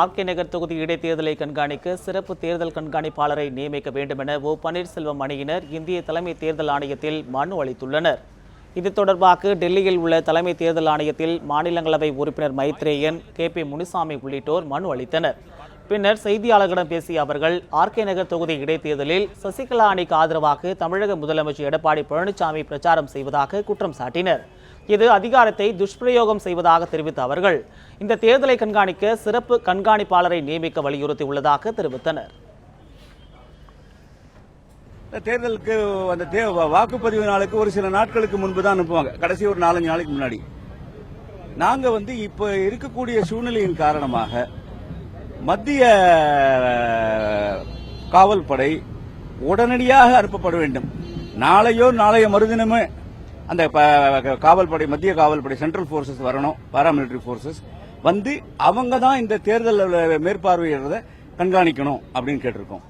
RK நகர் தொகுதி இடைத்தேர்தலை கண்காணிக்க சிறப்பு தேர்தல் கண்காணிப்பாளரை நியமிக்க வேண்டுமென ஓ பன்னீர்செல்வம் அணியினர் இந்திய தலைமை தேர்தல் ஆணையத்தில் மனு அளித்துள்ளனர். இது தொடர்பாக டெல்லியில் உள்ள தலைமை தேர்தல் ஆணையத்தில் மாநிலங்களவை உறுப்பினர் மைத்ரேயன் கே பி முனுசாமி உள்ளிட்டோர் மனு அளித்தனர். பின்னர் செய்தியாளர்களிடம் பேசிய அவர்கள் ஆர்கே நகர் தொகுதி இடைத்தேர்தலில் சசிகலா அணிக்கு ஆதரவாக தமிழக முதலமைச்சர் எடப்பாடி பழனிசாமி பிரச்சாரம் செய்வதாக குற்றம் சாட்டினர். இது அதிகாரத்தை துஷ்பிரயோகம் செய்வதாக தெரிவித்த அவர்கள். இந்த தேர்தலை கண்காணிக்க சிறப்பு கண்காணிப்பாளரை நியமிக்க வலியுறுத்தி உள்ளதாக தெரிவித்தனர் தேர்தலுக்கு அந்த தே வாக்குப்பதிவு நாளுக்கு ஒரு சில நாட்களுக்கு முன்பு தான் அனுப்புவாங்க. கடைசி ஒரு நாலஞ்சு நாளைக்கு முன்னாடி. நாங்க வந்து இப்ப இருக்கக்கூடிய சூழ்நிலையின் காரணமாக மத்திய காவல்படை உடனடியாக அனுப்பப்பட வேண்டும். நாளையோ நாளைய மறுதினமே அந்த காவல்படை மத்திய காவல்படை சென்ட்ரல் போர்சஸ் வரணும் பாராமிலிட்டரி போர்சஸ் வந்து அவங்க தான் இந்த தேர்தல் மேற்பார்வையிடுறத கண்காணிக்கணும் அப்படின்னு கேட்டிருக்கோம்.